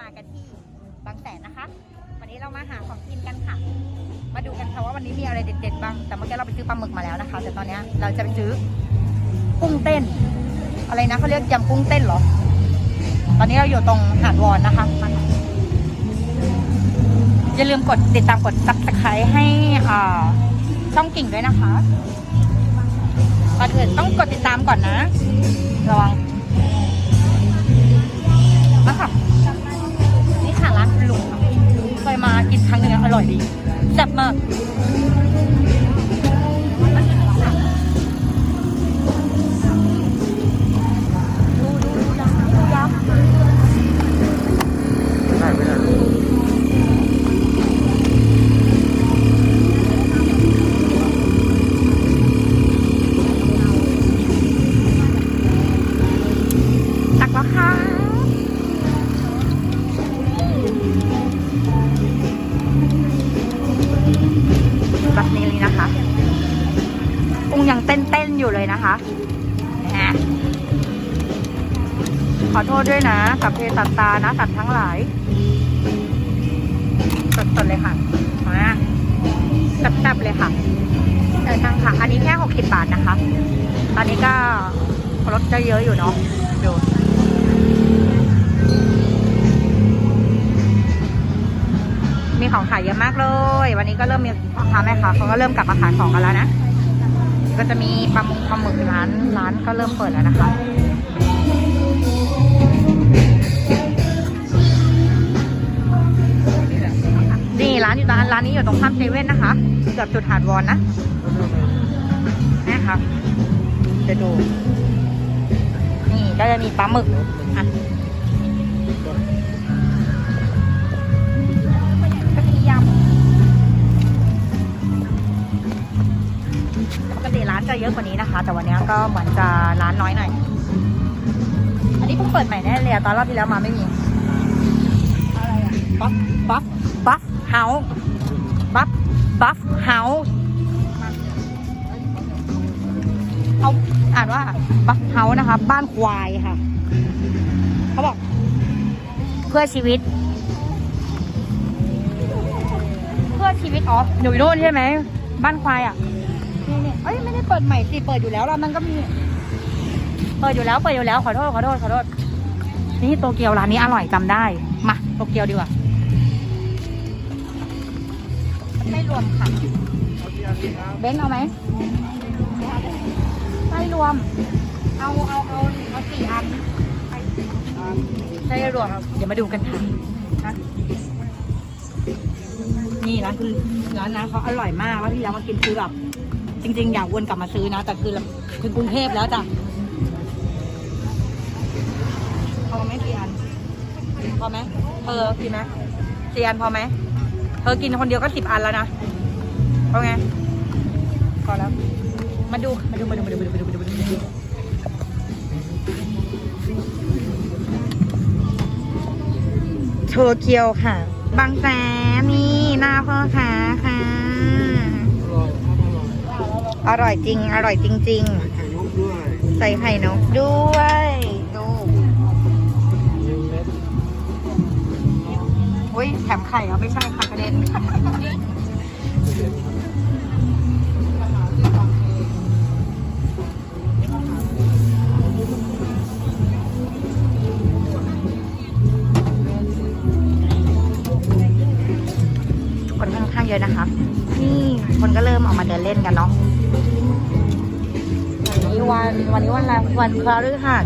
มากันที่บางแสนนะคะ วันนี้เรามาหาของกินกันค่ะ มาดูกันค่ะว่าวันนี้มีอะไรเด็ดๆบ้าง แต่เมื่อกี้เราไปซื้อปลาหมึกมาแล้วนะคะ แต่ตอนนี้เราจะไปซื้อกุ้งเต้น อะไรนะเขาเรียกยำกุ้งเต้นเหรอ ตอนนี้เราอยู่ตรงหาดวอนนะคะ อย่าลืมกดติดตามกด subscribe ให้ช่องกิ่งด้วยนะคะก่อนอื่นต้องกดติดตามก่อนนะ ระวัง อร่อยดีแซ่บมาก นะคะขอโทษด้วยนะสัพเพสัตตานะสัตว์ทั้งหลายสดๆเลยค่ะมาแซ่บๆเลยค่ะเออทางค่ะ อันนี้แค่60บาทนะคะ ตอนนี้ก็ลดได้เยอะอยู่เนาะดูมีของขายเยอะมากเลย วันนี้ก็เริ่มมีพ่อค้าแม่ค้าเขาก็เริ่มกลับมาขายของกันแล้วนะ ก็จะมีปลาหมึกปลาหมึกร้านร้านก็เริ่มเปิดแล้วนะคะนี่ร้านอยู่ร้านร้านนี้อยู่ตรงข้ามเซเว่นนะคะเกือบจุดหาดวอนนะนะครับจะดู นี่ก็จะมีปลาหมึกอะ ยอะกว่านี้นะคะ แต่วันนี้ก็เหมือนจะร้านน้อยหน่อย อันนี้เพิ่งเปิดใหม่แน่เลยอะตอนรอบที่แล้วมาไม่มี อะไรอะบัฟบัฟบัฟเฮาส์บัฟบัฟเฮาส์เขาอ่านว่าบัฟเฮาส์นะคะ บ้านควายค่ะ เขาบอก เพื่อชีวิต เพื่อชีวิตอ๋ออยู่นู่นใช่ไหม บ้านควายอะนี่นี่ เอ้ยไม่ได้เปิดใหม่สิเปิดอยู่แล้วแล้วมันก็มี เปิดอยู่แล้วเปิดอยู่แล้วขอโทษขอโทษขอโทษนี่โตเกียวร้านนี้อร่อยจำได้มาโตเกียวดีกว่าไม่รวมค่ะเบนซ์เอาไหมไม่รวม เอาเอาเอาเอาสี่อันใช่รวม เดี๋ยวมาดูกันค่ะนะนี่ร้านคือร้านนะเขาอร่อยมากแล้วที่แล้วมากินคือแบบ จริง ๆ อยากวนกลับมาซื้อนะ แต่คือถึงกรุงเทพแล้วจ้ะพอไหมกี่อันพอไหมเออกินไหมสี่อันพอไหมเธอกินคนเดียวก็สิบอันแล้วนะเอาไงพอแล้ว มาดูมาดูมาดูมาดูมาดูมาดูมาดูมาดูมาดูโชเกียวค่ะ บางแสนนี่หน้าพ่อค้าค่ะ อร่อยครับอร่อยอร่อยจริง อร่อยจริง ไข่นกด้วยๆ ใส่ไข่นกด้วยดูหนึ่งเม็ดอุ้ยแถมไข่เหรอไม่ใช่ค่ะกระเด็น คนค่อนข้างเยอะนะคะ นี่คนก็เริ่มออกมาเดินเล่นกันเนาะวันนี้วันวันนี้วันอะไรวันพฤหัส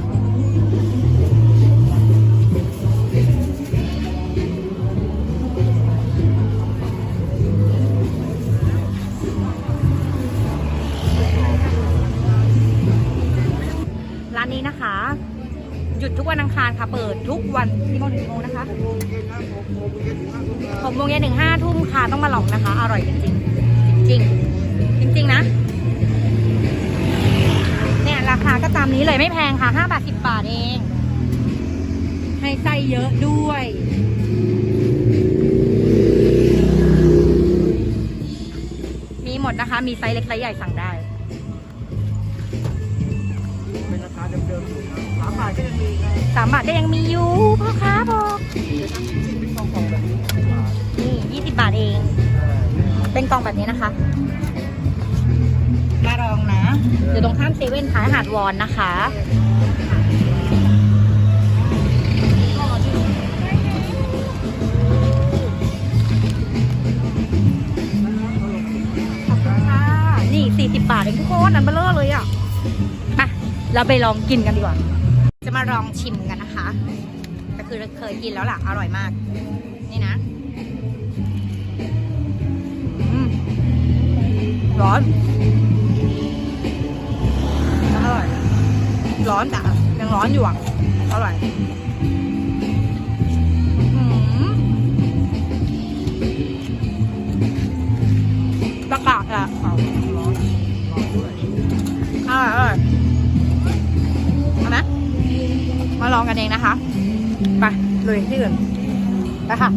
อังคารค่ะ เปิดทุกวันกี่โมงถึงกี่โมงนะคะหกโมงเย็นถึงห้าทุ่มค่ะต้องมาลองนะคะ อร่อยจริงๆจริงจริงๆนะ เนี่ยราคาก็ตามนี้เลยไม่แพงค่ะห้าบาทสิบบาทเอง ให้ไส้เยอะด้วยมีหมดนะคะ มีไซส์เล็กไซส์ใหญ่สั่งได้ เป็นราคาเดิมๆอยู่ามบาทก็ยังมีสามบาทก็ยังมีอยู่พ่อค้าบอกนี่ยี่สิบบาทเองเป็นกล่องแบบนี้นะคะ มาลองนะอยู่ตรงข้ามเซเว่นท้ายหาดวอนนะคะนี่ะ นี่ 40 บาทเองทุกคน นั้นเบลอเลยอะมาเราไปลองกินกันดีกว่า จะมาลองชิมกันนะคะแต่คือเคยกินแล้วล่ะอร่อยมาก นี่นะอืมร้อน อร่อย ร้อนแต่ยังร้อนอยู่อะ อร่อยอืมประกาศอะเอาอร่อยอร่อย มาลองกันเองนะคะไปเลยที่อื่นไปค่ะ